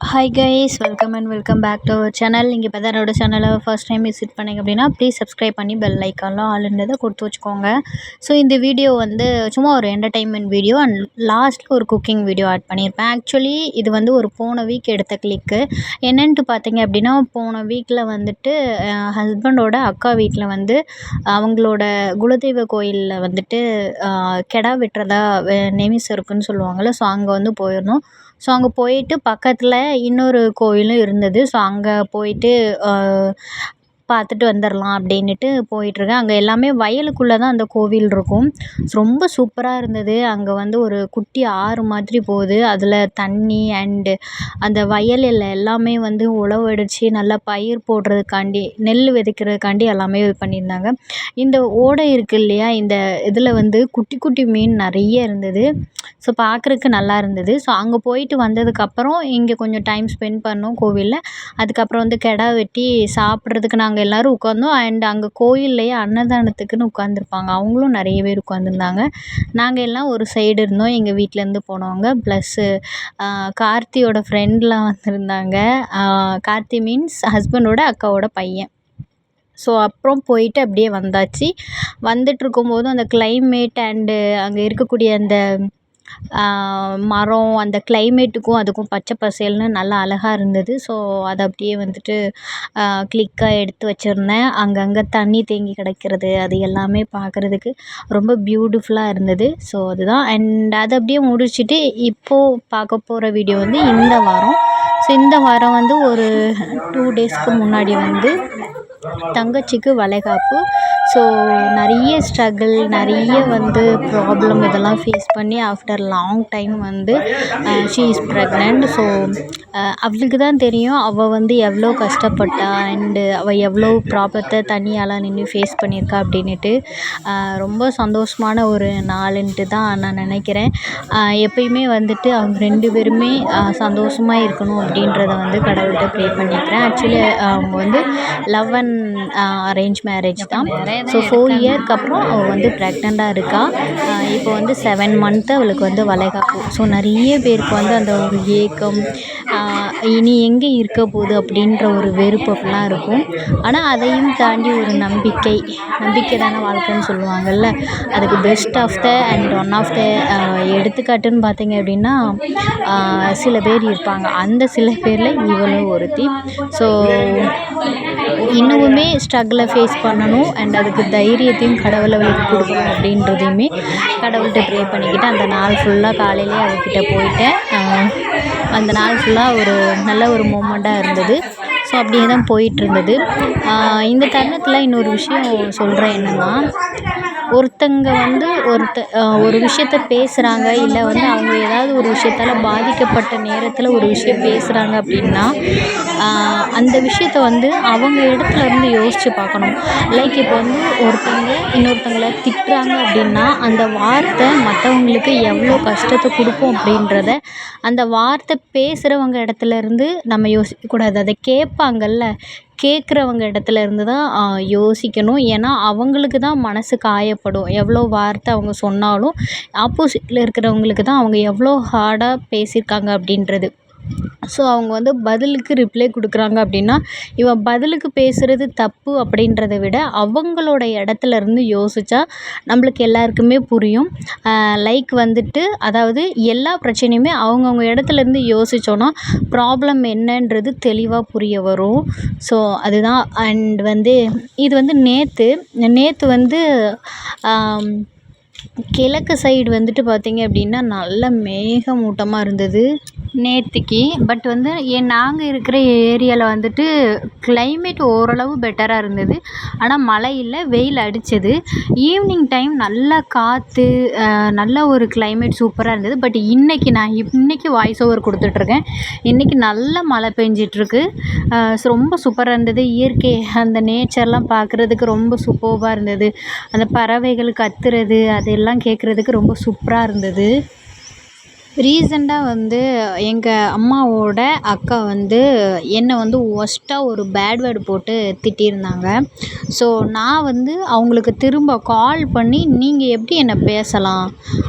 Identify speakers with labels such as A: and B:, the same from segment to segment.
A: Hi guys welcome and welcome back to our channel நீங்கள் இப்போ தான் என்னோட சேனலை ஃபஸ்ட் டைம் விசிட் பண்ணிங்க அப்படின்னா ப்ளீஸ் சப்ஸ்கிரைப் பண்ணி பெல் ஐக்கான்லாம் ஆளுன்றதை கொடுத்து வச்சுக்கோங்க. ஸோ இந்த வீடியோ வந்து சும்மா ஒரு என்டர்டைன்மெண்ட் வீடியோ அண்ட் லாஸ்ட்டில் ஒரு குக்கிங் வீடியோ ஆட் பண்ணியிருப்பேன் ஆக்சுவலி இது வந்து ஒரு போன வீக் எடுத்த கிளிக்கு என்னென்ட்டு பார்த்தீங்க அப்படின்னா போன வீக்கில் வந்துட்டு ஹஸ்பண்டோட அக்கா வீட்டில் வந்து அவங்களோட குலதெய்வ கோயிலில் வந்துட்டு கெடா வெட்டுறதா நேமிஸ் இருக்குன்னு சொல்லுவாங்கள்ல ஸோ அங்கே வந்து போயிருந்தோம் ஸோ அங்கே போயிட்டு பக்கத்தில் இன்னொரு கோவிலும் இருந்தது. ஸோ அங்கே போயிட்டு பார்த்துட்டு வந்துடலாம் அப்படின்னுட்டு போயிட்டுருக்கேன். அங்கே எல்லாமே வயலுக்குள்ளே தான் அந்த கோவில் இருக்கும். ரொம்ப சூப்பராக இருந்தது. அங்கே வந்து ஒரு குட்டி ஆறு மாதிரி போகுது. அதில் தண்ணி அண்டு அந்த வயலில் எல்லாமே வந்து உழவடிச்சு நல்லா பயிர் போடுறதுக்காண்டி நெல் விதைக்கிறதுக்காண்டி எல்லாமே இது பண்ணியிருந்தாங்க. இந்த ஓடை இருக்குது இல்லையா இந்த இதில் வந்து குட்டி குட்டி மீன் நிறைய இருந்தது. ஸோ பார்க்குறக்கு நல்லா இருந்தது. ஸோ அங்கே போயிட்டு வந்ததுக்கப்புறம் இங்கே கொஞ்சம் டைம் ஸ்பெண்ட் பண்ணோம் கோவிலில். அதுக்கப்புறம் வந்து கிடா வெட்டி சாப்பிட்றதுக்கு நாங்கள் எல்லோரும் உட்காந்தோம் அண்ட் அங்கே கோயில்லையே அன்னதானத்துக்குன்னு உட்காந்துருப்பாங்க அவங்களும் நிறைய பேர் உட்காந்துருந்தாங்க நாங்கள் எல்லாம் ஒரு சைடு இருந்தோம். எங்கள் வீட்டிலேருந்து போனவங்க. ப்ளஸ்ஸு கார்த்தியோட ஃப்ரெண்ட்லாம் வந்திருந்தாங்க. கார்த்தி மீன்ஸ் ஹஸ்பண்டோட அக்காவோட பையன். ஸோ அப்புறம் போயிட்டு அப்படியே வந்தாச்சு. வந்துட்டுருக்கும்போதும் அந்த கிளைமேட் அண்டு அங்கே இருக்கக்கூடிய அந்த மரம் அந்த கிளைமேட்டுக்கும் அதுக்கும் பச்சை பசேல்னு நல்லா அழகா இருந்தது. ஸோ அதை அப்படியே வந்துட்டு க்ளிக்காக எடுத்து வச்சுருந்தேன். அங்கங்கே தண்ணி தேங்கி கிடக்கிறது அது எல்லாமே பார்க்குறதுக்கு ரொம்ப பியூட்டிஃபுல்லாக இருந்தது. ஸோ அதுதான். அண்ட் அதை அப்படியே முடிச்சுட்டு இப்போது பார்க்க போகிற வீடியோ வந்து இந்த வாரம். ஸோ இந்த வாரம் வந்து ஒரு டூ டேஸ்க்கு முன்னாடி வந்து தங்கச்சிக்கு வளைகாப்பு. ஸோ நிறைய ஸ்ட்ரகிள் நிறைய வந்து ப்ராப்ளம் இதெல்லாம் ஃபேஸ் பண்ணி ஆஃப்டர் லாங் டைம் வந்து ஷீ இஸ் ப்ரெக்னென்ட் ஸோ அவளுக்கு தான் தெரியும் அவள் வந்து எவ்வளோ கஷ்டப்பட்டா அண்டு அவள் எவ்வளோ ப்ராப்ளத்தை தனியாலாம் நின்று ஃபேஸ் பண்ணியிருக்கா அப்படின்னுட்டு uh, ரொம்ப சந்தோஷமான ஒரு நாளுன்ட்டு தான் நான் நினைக்கிறேன். Uh, எப்பயுமே வந்துட்டு அவங்க ரெண்டு பேருமே uh, சந்தோஷமாக இருக்கணும் அப்படின்றத வந்து கடவுள்கிட்ட ப்ரே பண்ணிக்கிறேன். ஆக்சுவலி அவங்க வந்து லவ் அண்ட் அரேஞ்ச் மேரேஜ் தான். ஸோ ஃபோர் இயர்க்கு அப்புறம் அவள் வந்து ப்ரெக்னெண்ட்டாக இருக்கா. இப்போ வந்து செவன் மந்த்து அவளுக்கு வந்து வளைகாப்பு. ஸோ நிறைய பேருக்கு வந்து அந்த ஒரு ஏக்கம் இனி எங்கே இருக்க போகுது அப்படின்ற ஒரு வெறுப்பு அப்படிலாம் இருக்கும். ஆனால் அதையும் தாண்டி ஒரு நம்பிக்கை நம்பிக்கை தானே வாழ்க்கைன்னு சொல்லுவாங்கள்ல அதுக்கு best of the and one of the எடுத்துக்காட்டுன்னு பார்த்தீங்க அப்படின்னா சில பேர் இருப்பாங்க. அந்த சில பேரில் இவளும் ஒருத்தி. ஸோ எப்போவுமே ஸ்ட்ரகிளை ஃபேஸ் பண்ணணும் அண்ட் அதுக்கு தைரியத்தையும் கடவுளை அவளுக்கு கொடுக்கணும் அப்படின்றதையுமே கடவுள்கிட்ட ப்ரே பண்ணிக்கிட்டு அந்த நாள் ஃபுல்லாக காலையிலே அவகிட்ட போயிட்டேன். அந்த நாள் ஃபுல்லாக ஒரு நல்ல ஒரு மூமெண்ட்டாக இருந்தது. ஸோ அப்படியே தான் போயிட்டுருந்தது இந்த தருணத்தில் இன்னொரு விஷயம் சொல்கிறேன் என்னென்னா ஒருத்தங்க வந்து ஒருத்த ஒரு விஷயத்த பேசுகிறாங்க இல்லை வந்து அவங்க ஏதாவது ஒரு விஷயத்தால் பாதிக்கப்பட்ட நேரத்தில் ஒரு விஷயம் பேசுகிறாங்க அப்படின்னா அந்த விஷயத்த வந்து அவங்க இடத்துல இருந்து யோசித்து பார்க்கணும். லைக் இப்போ வந்து ஒருத்தவங்க இன்னொருத்தவங்கள திட்டுறாங்க அப்படின்னா அந்த வார்த்தை மற்றவங்களுக்கு எவ்வளோ கஷ்டத்தை கொடுக்கும் அப்படின்றத அந்த வார்த்தை பேசுகிறவங்க இடத்துல இருந்து நம்ம யோசிக்கக்கூடாது. அதை கேட்பாங்கல்ல. கேட்குறவங்க இடத்துல இருந்து தான் யோசிக்கணும். ஏன்னா அவங்களுக்கு தான் மனசு காயப்படும். எவ்வளோ வார்த்தை அவங்க சொன்னாலும் ஆப்போசிட்டில் இருக்கிறவங்களுக்கு தான் அவங்க எவ்வளோ ஹார்டாக பேசியிருக்காங்க அப்படின்றது. ஸோ அவங்க வந்து பதிலுக்கு ரிப்ளை கொடுக்குறாங்க அப்படின்னா இவன் பதிலுக்கு பேசுகிறது தப்பு அப்படின்றத விட அவங்களோட இடத்துல இருந்து யோசித்தா நம்மளுக்கு எல்லாருக்குமே புரியும். லைக் வந்துட்டு அதாவது எல்லா பிரச்சனையுமே அவங்கவுங்க இடத்துல இருந்து யோசித்தோன்னா ப்ராப்ளம் என்னன்றது தெளிவாக புரிய வரும். ஸோ அதுதான். அண்ட் வந்து இது வந்து நேற்று நேற்று வந்து கிழக்கு சைடு வந்துட்டு பார்த்தீங்க அப்படின்னா நல்ல மேகமூட்டமாக இருந்தது. நேற்றுக்கு பட் வந்து ஏன் நாங்கள் இருக்கிற ஏரியாவில் வந்துட்டு கிளைமேட் ஓரளவு பெட்டராக இருந்தது. ஆனால் மழை இல்லை வெயில் அடித்தது ஈவினிங் டைம் நல்லா காற்று நல்ல ஒரு கிளைமேட் சூப்பராக இருந்தது. பட் இன்றைக்கி நான் இன்றைக்கி வாய்ஸ் ஓவர் கொடுத்துட்ருக்கேன். இன்றைக்கி நல்ல மழை பெஞ்சிட்ருக்கு. ரொம்ப சூப்பராக இருந்தது. இயற்கை அந்த நேச்சர்லாம் பார்க்குறதுக்கு ரொம்ப சூப்பராக இருந்தது. அந்த பறவைகள் கத்துறது அது அதெல்லாம் கேட்குறதுக்கு ரொம்ப சூப்பராக இருந்தது. ரீசெண்டாக வந்து எங்கள் அம்மாவோட அக்கா வந்து என்னை வந்து ஒஸ்ட்டாக ஒரு பேட் வேர்டு போட்டு திட்டியிருந்தாங்க. ஸோ நான் வந்து அவங்களுக்கு திரும்ப கால் பண்ணி நீங்கள் எப்படி என்னை பேசலாம்?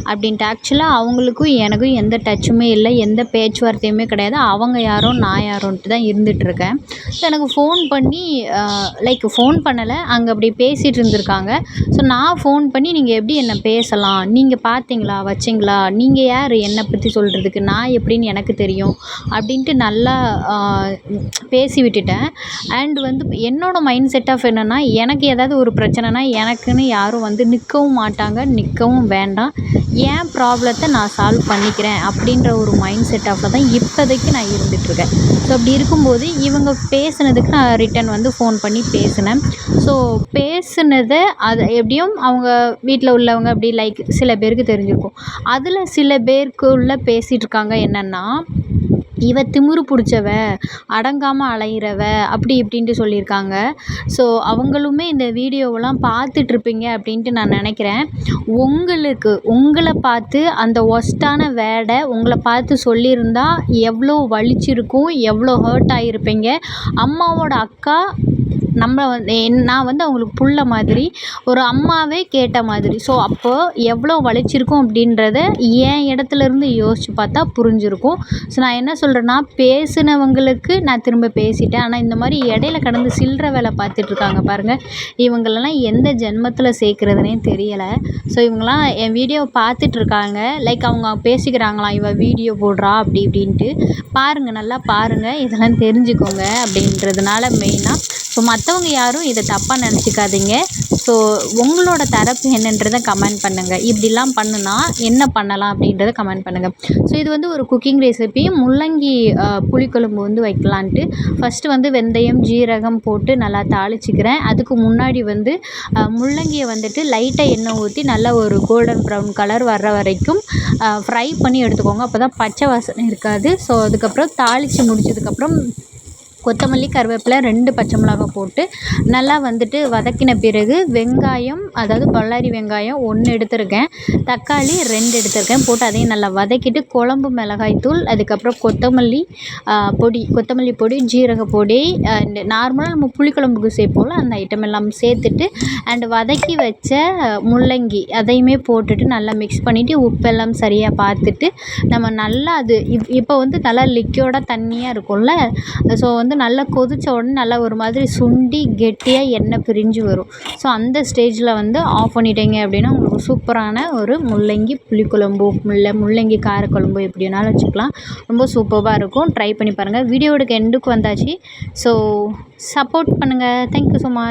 A: அப்படின்ட்டு ஆக்சுவலாக அவங்களுக்கும் எனக்கும் எந்த டச்சுமே இல்லை எந்த பேச்சுவார்த்தையுமே கிடையாது. அவங்க யாரோ நான் யாரோன்ட்டு தான் இருந்துகிட்ருக்கேன் ஸோ எனக்கு ஃபோன் பண்ணி லைக் ஃபோன் பண்ணலை அங்கே அப்படி பேசிகிட்டு இருந்திருக்காங்க. ஸோ நான் ஃபோன் பண்ணி நீங்கள் எப்படி என்னை பேசலாம்? நீங்கள் பார்த்தீங்களா? வச்சிங்களா? நீங்கள் யார்? என்னை பற்றி சொல்கிறதுக்கு நான் எப்படின்னு எனக்கு தெரியும் அப்படின்ட்டு நல்லா பேசி விட்டுட்டேன். அண்ட் வந்து என்னோடய மைண்ட் செட் ஆஃப் என்னென்னா எனக்கு ஏதாவது ஒரு பிரச்சனைனா எனக்குன்னு யாரும் வந்து நிற்கவும் மாட்டாங்க நிற்கவும் வேண்டாம். என் ப்ராப்ளத்தை நான் சால்வ் பண்ணிக்கிறேன் அப்படின்ற ஒரு மைண்ட் செட் ஆஃபில் தான் இப்போதைக்கு நான் இருந்துகிட்ருக்கேன். ஸோ அப்படி இருக்கும்போது இவங்க பேசுனதுக்கு நான் ரிட்டன் வந்து ஃபோன் பண்ணி பேசினேன். ஸோ பேசுனதை அது எப்படியும் அவங்க வீட்டில் உள்ளவங்க அப்படி லைக் சில பேருக்கு தெரிஞ்சிருக்கும். அதில் சில பேருக்குள்ளே பேசிகிட்ருக்காங்க என்னென்னா இவ திமிரு பிடிச்சவ அடங்காமல் அலையிறவ அப்படி இப்படின்ட்டு சொல்லியிருக்காங்க. ஸோ அவங்களுமே இந்த வீடியோவெல்லாம் பார்த்துட்ருப்பீங்க அப்படின்ட்டு நான் நினைக்கிறேன். உங்களுக்கு உங்களை பார்த்து அந்த ஒஸ்ட்டான வேர்டை உங்களை பார்த்து சொல்லியிருந்தா எவ்வளோ வலிச்சிருக்கும் எவ்வளோ ஹர்ட் ஆகிருப்பீங்க அம்மாவோட அக்கா நம்ம வந்து நான் வந்து அவங்களுக்கு புள்ள மாதிரி ஒரு அம்மாவே கேட்ட மாதிரி. ஸோ அப்போது எவ்வளோ வலிச்சிருக்கும் அப்படின்றத என் இடத்துலேருந்து யோசித்து பார்த்தா புரிஞ்சிருக்கும். ஸோ நான் என்ன சொல்கிறேன்னா பேசினவங்களுக்கு நான் திரும்ப பேசிட்டேன். ஆனால் இந்த மாதிரி இடையில கடந்து சில்லற வேலை பார்த்துட்ருக்காங்க பாருங்கள் இவங்களெல்லாம் எந்த ஜென்மத்தில் சேர்க்குறதுனே தெரியலை. ஸோ இவங்களாம் என் வீடியோவை பார்த்துட்ருக்காங்க லைக் அவங்க பேசிக்கிறாங்களாம் இவ வீடியோ போடுறா அப்படி இப்படின்ட்டு. பாருங்கள் நல்லா பாருங்கள் இதெல்லாம் தெரிஞ்சுக்கோங்க அப்படின்றதுனால மெயினாக ஸோ மற்றவங்க யாரும் இதை தப்பாக நினச்சிக்காதீங்க. ஸோ உங்களோட தரப்பு என்னன்றதை கமெண்ட் பண்ணுங்கள் இப்படிலாம் பண்ணுனா என்ன பண்ணலாம் அப்படின்றத கமெண்ட் பண்ணுங்கள் ஸோ இது வந்து ஒரு குக்கிங் ரெசிபி முள்ளங்கி புளிக்குழம்பு வந்து வைக்கலான்ட்டு. ஃபஸ்ட்டு வந்து வெந்தயம் ஜீரகம் போட்டு நல்லா தாளிச்சிக்கிறேன். அதுக்கு முன்னாடி வந்து முள்ளங்கியை வந்துட்டு லைட்டாக எண்ணெய் ஊற்றி நல்லா ஒரு கோல்டன் ப்ரௌன் கலர் வர்ற வரைக்கும் ஃப்ரை பண்ணி எடுத்துக்கோங்க. அப்போ தான் பச்சை வாசனை இருக்காது. ஸோ அதுக்கப்புறம் தாளித்து முடிச்சதுக்கப்புறம் கொத்தமல்லி கருவேப்பிலை ரெண்டு பச்சை மிளகா போட்டு நல்லா வந்துட்டு வதக்கின பிறகு வெங்காயம் அதாவது பல்லாரி வெங்காயம் ஒன்று எடுத்திருக்கேன். தக்காளி ரெண்டு எடுத்திருக்கேன். போட்டு அதையும் நல்லா வதக்கிட்டு குழம்பு மிளகாய் தூள் அதுக்கப்புறம் கொத்தமல்லி பொடி கொத்தமல்லி பொடி ஜீரக பொடி அண்டு நார்மலாக நம்ம புளிக்குழம்புக்கு சேர்ப்போம்ல அந்த ஐட்டம் எல்லாம் சேர்த்துட்டு அண்டு வதக்கி வச்ச முள்ளங்கி அதையுமே போட்டுட்டு நல்லா மிக்ஸ் பண்ணிவிட்டு உப்பெல்லாம் சரியாக பார்த்துட்டு நம்ம நல்லா அது இப் இப்போ வந்து நல்லா லிக்யூர்டாக தண்ணியாக இருக்கும்ல. ஸோ வந்து வந்து நல்லா கொதித்த உடனே நல்லா ஒரு மாதிரி சுண்டி கெட்டியாக எண்ணெய் பிரிஞ்சு வரும். ஸோ அந்த ஸ்டேஜில் வந்து ஆஃப் பண்ணிட்டீங்க அப்படின்னா உங்களுக்கு சூப்பரான ஒரு முள்ளங்கி புளிக்குழம்பு முல்லை முள்ளங்கி காரக்குழம்பு எப்படி வேணாலும் வச்சுக்கலாம். ரொம்ப சூப்பராக இருக்கும். ட்ரை பண்ணி பாருங்கள் வீடியோவோட எண்டுக்கு வந்தாச்சு. ஸோ சப்போர்ட் பண்ணுங்கள் தேங்க்யூ ஸோ மச்